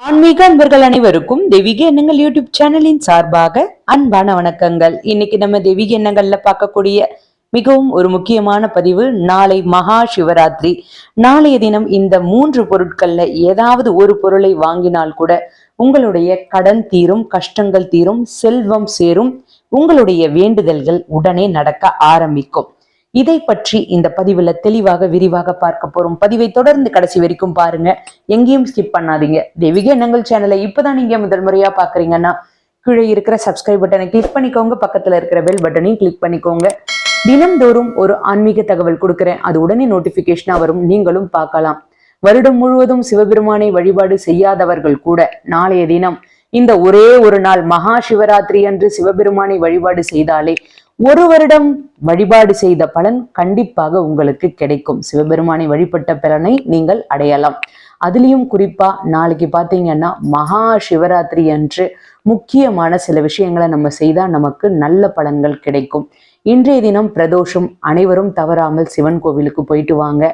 ஆன்மீக அன்பர்கள் அனைவருக்கும் தெய்வீக எண்ணங்கள் யூடியூப் சேனலின் சார்பாக அன்பான வணக்கங்கள். இன்னைக்கு நம்ம தெய்வீக எண்ணங்கள்ல பார்க்கக்கூடிய மிகவும் ஒரு முக்கியமான பதிவு நாளை மகா சிவராத்திரி. நாளைய தினம் இந்த மூன்று பொருட்கள்ல ஏதாவது ஒரு பொருளை வாங்கினால் கூட உங்களுடைய கடன் தீரும் கஷ்டங்கள் தீரும் செல்வம் சேரும் உங்களுடைய வேண்டுதல்கள் உடனே நடக்க ஆரம்பிக்கும். இதை பற்றி இந்த பதிவுல தெளிவாக விரிவாக பார்க்க போறோம். பதிவை தொடர்ந்து கடைசி வரைக்கும் பாருங்க. எங்கேயும் ஸ்கிப் பண்ணாதீங்க. தெய்வீக எண்ணங்கள் சேனலை இப்பதான் நீங்க முதல் முறையா பாக்குறீங்கன்னா கீழே இருக்கிற சப்ஸ்கிரைப் பட்டனை கிளிக் பண்ணிக்கோங்க. பக்கத்துல இருக்கிற பெல் பட்டனையும் கிளிக் பண்ணிக்கோங்க. தினம்தோறும் ஒரு ஆன்மீக தகவல் கொடுக்கிறேன். அது உடனே நோட்டிபிகேஷனா வரும். நீங்களும் பார்க்கலாம். வருடம் முழுவதும் சிவபெருமானை வழிபாடு செய்யாதவர்கள் கூட நாளைய தினம் இந்த ஒரே ஒரு நாள் மகா சிவராத்திரி அன்று சிவபெருமானை வழிபாடு செய்தாலே ஒரு வருடம் வழிபாடு செய்த பலன் கண்டிப்பாக உங்களுக்கு கிடைக்கும். சிவபெருமானை வழிபட்ட பலனை நீங்கள் அடையலாம். அதுலேயும் குறிப்பா நாளைக்கு பார்த்தீங்கன்னா மகா சிவராத்திரி அன்று முக்கியமான சில விஷயங்களை நம்ம செய்தா நமக்கு நல்ல பலன்கள் கிடைக்கும். இன்றைய தினம் பிரதோஷம் அனைவரும் தவறாமல் சிவன் கோவிலுக்கு போயிட்டு வாங்க.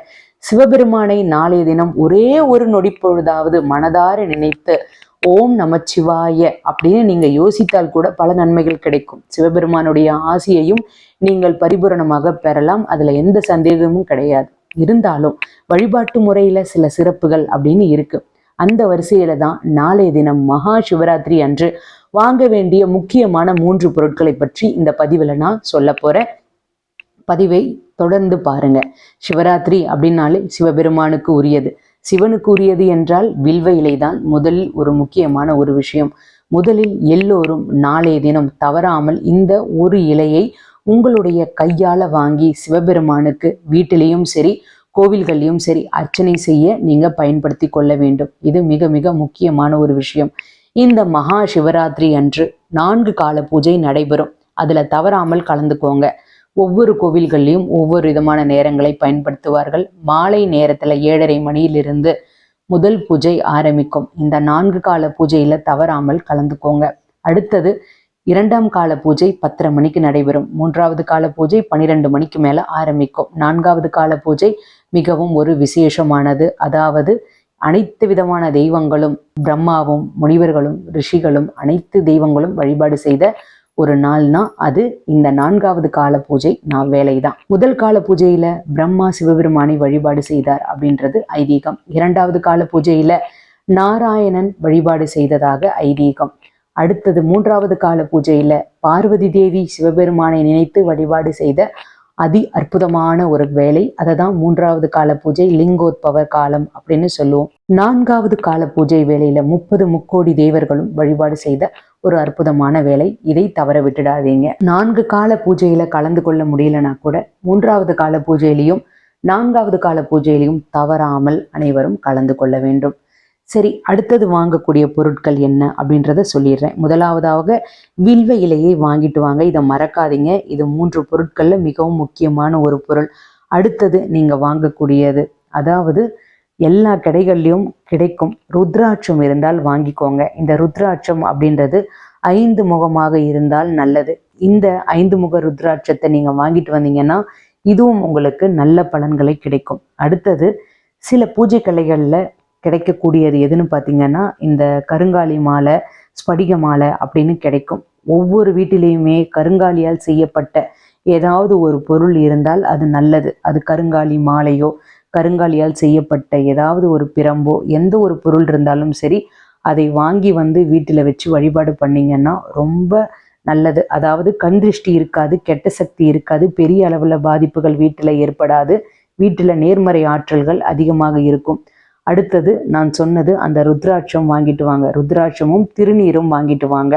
சிவபெருமானை நாளைய தினம் ஒரே ஒரு நொடி பொழுதாவது மனதார நினைத்து ஓம் நமச்சிவாய அப்படின்னு நீங்க யோசித்தால் கூட பல நன்மைகள் கிடைக்கும். சிவபெருமானுடைய ஆசையையும் நீங்கள் பரிபூரணமாக பெறலாம். அதுல எந்த சந்தேகமும் கிடையாது. இருந்தாலும் வழிபாட்டு முறையில சில சிறப்புகள் அப்படின்னு இருக்கு. அந்த வரிசையில தான் நாளைய தினம் மகா சிவராத்திரி அன்று வாங்க வேண்டிய முக்கியமான மூன்று பொருட்களை பற்றி இந்த பதிவுல நான் சொல்ல போறேன். பதிவை தொடர்ந்து பாருங்க. சிவராத்திரி அப்படின்னாலே சிவபெருமானுக்கு உரியது. சிவனுக்கு உரியது என்றால் வில்வ இலைதான் முதலில் ஒரு முக்கியமான ஒரு விஷயம். முதலில் எல்லோரும் நாளைய தினம் தவறாமல் இந்த ஒரு இலையை உங்களுடைய கையால வாங்கி சிவபெருமானுக்கு வீட்டிலையும் சரி கோவில்கள்லையும் சரி அர்ச்சனை செய்ய நீங்க பயன்படுத்தி கொள்ள வேண்டும். இது மிக மிக முக்கியமான ஒரு விஷயம். இந்த மகா சிவராத்திரி அன்று நான்கு கால பூஜை நடைபெறும். அதுல தவறாமல் கலந்துக்கோங்க. ஒவ்வொரு கோவில்கள்லையும் ஒவ்வொரு விதமான நேரங்களை பயன்படுத்துவார்கள். மாலை நேரத்துல ஏழரை மணியிலிருந்து முதல் பூஜை ஆரம்பிக்கும். இந்த நான்கு கால பூஜையில தவறாமல் கலந்துக்கோங்க. அடுத்தது இரண்டாம் கால பூஜை பத்தரை மணிக்கு நடைபெறும். மூன்றாவது கால பூஜை பனிரெண்டு மணிக்கு மேல ஆரம்பிக்கும். நான்காவது கால பூஜை மிகவும் ஒரு விசேஷமானது. அதாவது அனைத்து விதமான தெய்வங்களும் பிரம்மாவும் முனிவர்களும் ரிஷிகளும் அனைத்து தெய்வங்களும் வழிபாடு செய்த ஒரு நாள்னா அது இந்த நான்காவது கால பூஜை நான் வேலைதான். முதல் கால பூஜையில பிரம்மா சிவபெருமானை வழிபாடு செய்தார் அப்படின்றது ஐதீகம். இரண்டாவது கால பூஜையில நாராயணன் வழிபாடு செய்ததாக ஐதீகம். அடுத்தது மூன்றாவது கால பூஜையில பார்வதி தேவி சிவபெருமானை நினைத்து வழிபாடு செய்த அதி அற்புதமான ஒரு வேலை அதை தான் மூன்றாவது கால பூஜை லிங்கோத்பவ காலம் அப்படின்னு சொல்லுவோம். நான்காவது கால பூஜை வேலையில முப்பது முக்கோடி தேவர்களும் வழிபாடு செய்த ஒரு அற்புதமான வேலை இதை தவற விட்டுடாதீங்க. நான்கு கால பூஜையில கலந்து கொள்ள முடியலனா கூட மூன்றாவது கால பூஜையிலையும் நான்காவது கால பூஜையிலையும் தவறாமல் அனைவரும் கலந்து கொள்ள வேண்டும். சரி அடுத்தது வாங்கக்கூடிய பொருட்கள் என்ன அப்படின்றத சொல்லிடுறேன். முதலாவதாக வில்வ இலையை வாங்கிட்டு வாங்க. இதை மறக்காதீங்க. இது மூன்று பொருட்களில் மிகவும் முக்கியமான ஒரு பொருள். அடுத்தது நீங்கள் வாங்கக்கூடியது. அதாவது எல்லா கடைகள்லையும் கிடைக்கும். ருத்ராட்சம் இருந்தால் வாங்கிக்கோங்க. இந்த ருத்ராட்சம் அப்படின்றது ஐந்து முகமாக இருந்தால் நல்லது. இந்த ஐந்து முக ருத்ராட்சத்தை நீங்கள் வாங்கிட்டு வந்தீங்கன்னா இதுவும் உங்களுக்கு நல்ல பலன்களை கிடைக்கும். அடுத்தது சில பூஜை கலைகளில் கிடைக்கக்கூடியது எதுன்னு பார்த்தீங்கன்னா இந்த கருங்காலி மாலை ஸ்படிக மாலை அப்படின்னு கிடைக்கும். ஒவ்வொரு வீட்டிலையுமே கருங்காலியால் செய்யப்பட்ட ஏதாவது ஒரு பொருள் இருந்தால் அது நல்லது. அது கருங்காலி மாலையோ கருங்காலியால் செய்யப்பட்ட ஏதாவது ஒரு பிரம்போ எந்த ஒரு பொருள் இருந்தாலும் சரி அதை வாங்கி வந்து வீட்டில் வச்சு வழிபாடு பண்ணீங்கன்னா ரொம்ப நல்லது. அதாவது கண் திருஷ்டி இருக்காது கெட்ட சக்தி இருக்காது பெரிய அளவில் பாதிப்புகள் வீட்டில் ஏற்படாது. வீட்டில் நேர்மறை ஆற்றல்கள் அதிகமாக இருக்கும். அடுத்தது நான் சொன்னது அந்த ருத்ராட்சம் வாங்கிட்டு வாங்க. ருத்ராட்சமும் திருநீரும் வாங்கிட்டு வாங்க.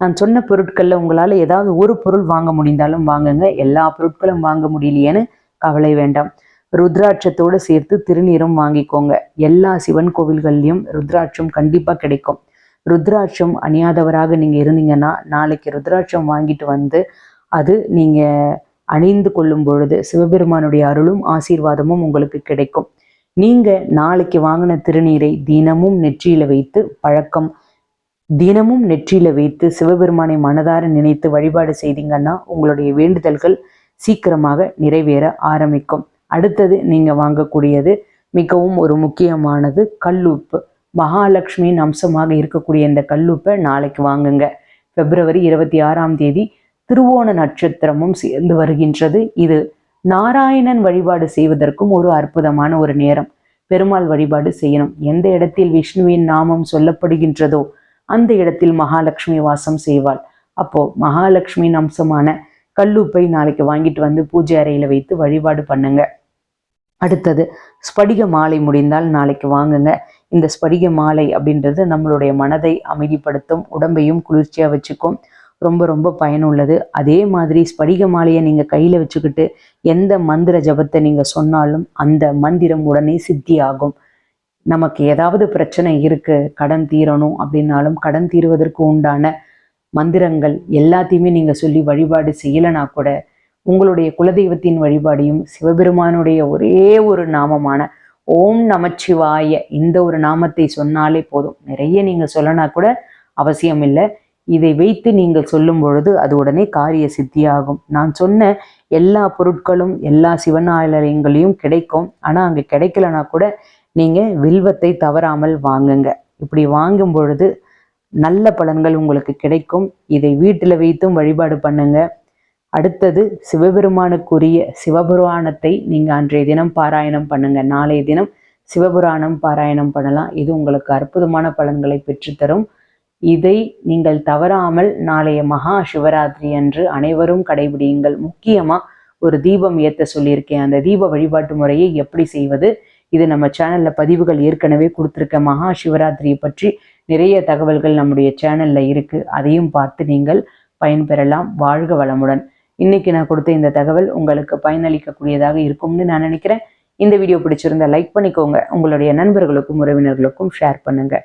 நான் சொன்ன பொருட்களில் உங்களால் ஏதாவது ஒரு பொருள் வாங்க முடிந்தாலும் வாங்குங்க. எல்லா பொருட்களும் வாங்க முடியலையேன்னு கவலை வேண்டாம். ருத்ராட்சத்தோடு சேர்த்து திருநீரும் வாங்கிக்கோங்க. எல்லா சிவன் கோவில்கள்லையும் ருத்ராட்சம் கண்டிப்பாக கிடைக்கும். ருத்ராட்சம் அணியாதவராக நீங்கள் இருந்தீங்கன்னா நாளைக்கு ருத்ராட்சம் வாங்கிட்டு வந்து அது நீங்கள் அணிந்து கொள்ளும் பொழுது சிவபெருமானுடைய அருளும் ஆசீர்வாதமும் உங்களுக்கு கிடைக்கும். நீங்க நாளைக்கு வாங்கின திருநீரை தினமும் நெற்றியில வைத்து பழக்கம் தினமும் நெற்றியில வைத்து சிவபெருமானை மனதார நினைத்து வழிபாடு செய்தீங்கன்னா உங்களுடைய வேண்டுதல்கள் சீக்கிரமாக நிறைவேற ஆரம்பிக்கும். அடுத்தது நீங்க வாங்கக்கூடியது மிகவும் ஒரு முக்கியமானது கல்லுப்பு மகாலட்சுமியின் அம்சமாக இருக்கக்கூடிய இந்த கல்லுப்பை நாளைக்கு வாங்குங்க. பிப்ரவரி இருபத்தி ஆறாம் தேதி திருவோண நட்சத்திரமும் சேர்ந்து வருகின்றது. இது நாராயணன் வழிபாடு செய்வதற்கும் ஒரு அற்புதமான ஒரு நேரம். பெருமாள் வழிபாடு செய்யணும். எந்த இடத்தில் விஷ்ணுவின் நாமம் சொல்லப்படுகின்றதோ அந்த இடத்தில் மகாலட்சுமி வாசம் செய்வாள். அப்போ மகாலட்சுமியின் அம்சமான கல்லுப்பை நாளைக்கு வாங்கிட்டு வந்து பூஜை அறையில வைத்து வழிபாடு பண்ணுங்க. அடுத்தது ஸ்படிக மாலை முடிந்தால் நாளைக்கு வாங்குங்க. இந்த ஸ்படிக மாலை அப்படின்றது நம்மளுடைய மனதை அமைதிப்படுத்தும் உடம்பையும் குளிர்ச்சியாக வச்சுக்கும். ரொம்ப ரொம்ப பயனுள்ளது. அதே மாதிரி ஸ்படிக மாலையை நீங்கள் கையில் வச்சுக்கிட்டு எந்த மந்திர ஜபத்தை நீங்கள் சொன்னாலும் அந்த மந்திரம் உடனே சித்தி ஆகும் நமக்கு ஏதாவது பிரச்சனை இருக்கு கடன் தீரணும் அப்படின்னாலும் கடன் தீருவதற்கு உண்டான மந்திரங்கள் எல்லாத்தையுமே நீங்கள் சொல்லி வழிபாடு செய்யலைனா கூட உங்களுடைய குலதெய்வத்தின் வழிபாடையும் சிவபெருமானுடைய ஒரே ஒரு நாமமான ஓம் நமச்சிவாய இந்த ஒரு நாமத்தை சொன்னாலே போதும். நிறைய நீங்கள் சொல்லனா கூட அவசியம் இல்லை இதை வைத்து நீங்கள் சொல்லும் பொழுது அது உடனே காரிய சித்தியாகும். நான் சொன்ன எல்லா பொருட்களும் எல்லா சிவன் ஆலயங்களையும் கிடைக்கும். ஆனால் அங்கே கிடைக்கலனா கூட நீங்கள் வில்வத்தை தவறாமல் வாங்குங்க. இப்படி வாங்கும் பொழுது நல்ல பலன்கள் உங்களுக்கு கிடைக்கும். இதை வீட்டில் வைத்தும் வழிபாடு பண்ணுங்க. அடுத்தது சிவபெருமானுக்குரிய சிவபுராணத்தை நீங்கள் அன்றைய தினம் பாராயணம் பண்ணுங்க. நாளைய தினம் சிவபுராணம் பாராயணம் பண்ணலாம். இது உங்களுக்கு அற்புதமான பலன்களை பெற்றுத்தரும். இதை நீங்கள் தவறாமல் நாளைய மகா சிவராத்திரி அன்று அனைவரும் கடைபிடியுங்கள். முக்கியமாக ஒரு தீபம் ஏத்த சொல்லியிருக்கேன். அந்த தீப வழிபாட்டு முறையை எப்படி செய்வது? இது நம்ம சேனலில் பதிவுகள் ஏற்கனவே கொடுத்துருக்க மகா சிவராத்திரியை பற்றி நிறைய தகவல்கள் நம்முடைய சேனலில் இருக்குது அதையும் பார்த்து நீங்கள் பயன்பெறலாம். வாழ்க வளமுடன். இன்னைக்கு நான் கொடுத்த இந்த தகவல் உங்களுக்கு பயனளிக்கக்கூடியதாக இருக்கும்னு நான் நினைக்கிறேன். இந்த வீடியோ பிடிச்சிருந்தா லைக் பண்ணிக்கோங்க. உங்களுடைய நண்பர்களுக்கும் உறவினர்களுக்கும் ஷேர் பண்ணுங்கள்